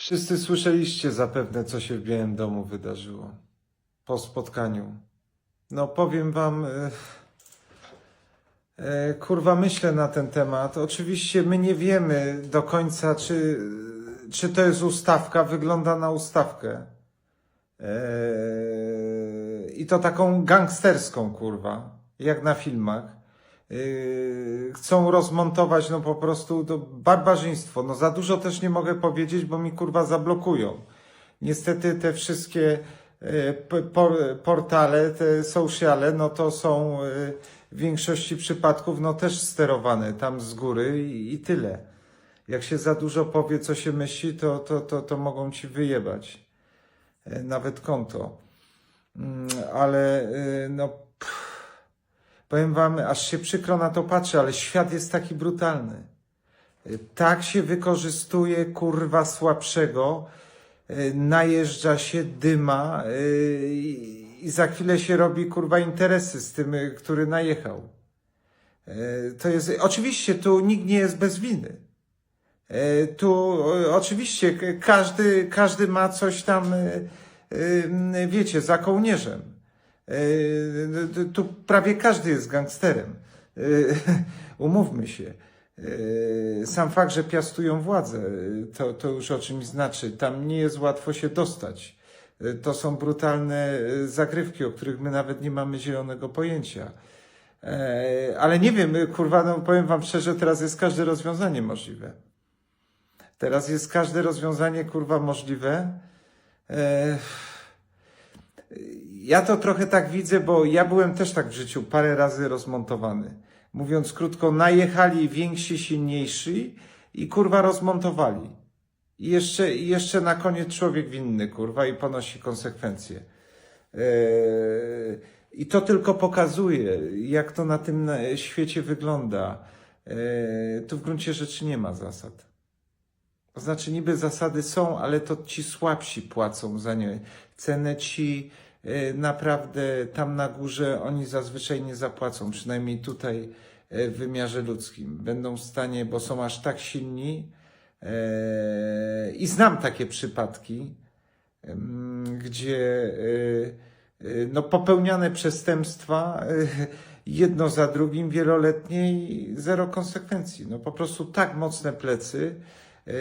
Wszyscy słyszeliście zapewne, co się w Białym Domu wydarzyło po spotkaniu. No, powiem wam, e, e, kurwa, myślę na ten temat. Oczywiście my nie wiemy do końca, czy, czy to jest ustawka, wygląda na ustawkę. E, I to taką gangsterską, kurwa, jak na filmach. Yy, chcą rozmontować no po prostu to barbarzyństwo. No za dużo też nie mogę powiedzieć, bo mi kurwa zablokują. Niestety te wszystkie yy, portale, te sociale, no to są yy, w większości przypadków no też sterowane tam z góry i, tyle. Jak się za dużo powie, co się myśli, to, to, to, to mogą ci wyjebać. Nawet konto. Mm, Ale no pff, Powiem wam, aż się przykro na to patrzy, ale świat jest taki brutalny. Y, Tak się wykorzystuje kurwa słabszego, y, najeżdża się, dyma y, i za chwilę się robi kurwa interesy z tym, który najechał. To jest, oczywiście tu nikt nie jest bez winy. Tu oczywiście każdy, każdy ma coś tam, wiecie, za kołnierzem. Yy, Tu prawie każdy jest gangsterem. Yy, Umówmy się. Yy, Sam fakt, że piastują władzę, to, to już o czymś znaczy. Tam nie jest łatwo się dostać. To są brutalne zagrywki, o których my nawet nie mamy zielonego pojęcia. Ale nie wiem, kurwa, no powiem wam szczerze, teraz jest każde rozwiązanie możliwe. Teraz jest każde rozwiązanie, kurwa, możliwe. Yy, ja to trochę tak widzę, bo ja byłem też tak w życiu parę razy rozmontowany. Mówiąc krótko, najechali więksi, silniejsi i kurwa rozmontowali. I jeszcze, jeszcze na koniec człowiek winny, kurwa, i ponosi konsekwencje. Eee, I to tylko pokazuje, jak to na tym świecie wygląda. Eee, tu w gruncie rzeczy nie ma zasad. To znaczy, niby zasady są, ale to ci słabsi płacą za nie. Cenę ci naprawdę tam na górze oni zazwyczaj nie zapłacą, przynajmniej tutaj e, w wymiarze ludzkim. Będą w stanie, bo są aż tak silni. e, I znam takie przypadki, gdzie e, e, no, popełniane przestępstwa e, jedno za drugim wieloletnie i zero konsekwencji. No po prostu tak mocne plecy, e,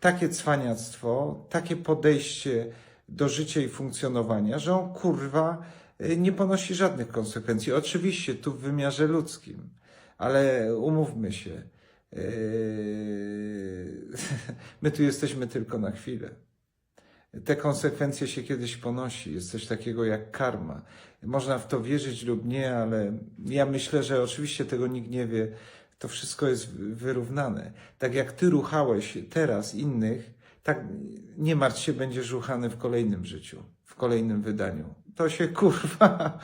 takie cwaniactwo, takie podejście do życia i funkcjonowania, że on kurwa e, nie ponosi żadnych konsekwencji. Oczywiście tu w wymiarze ludzkim, ale umówmy się, e, my tu jesteśmy tylko na chwilę. Te konsekwencje się kiedyś ponosi. Jest coś takiego jak karma. Można w to wierzyć lub nie, ale ja myślę, że oczywiście tego nikt nie wie. To wszystko jest wyrównane. Tak jak ty ruchałeś teraz innych, tak nie martw się, będziesz ruchany w kolejnym życiu, w kolejnym wydaniu. To się kurwa,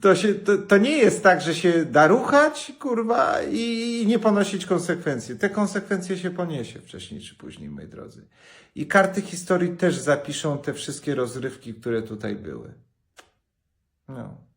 to się, to, to nie jest tak, że się da ruchać, kurwa, i nie ponosić konsekwencji. Te konsekwencje się poniesie wcześniej czy później, moi drodzy. I karty historii też zapiszą te wszystkie rozrywki, które tutaj były. No.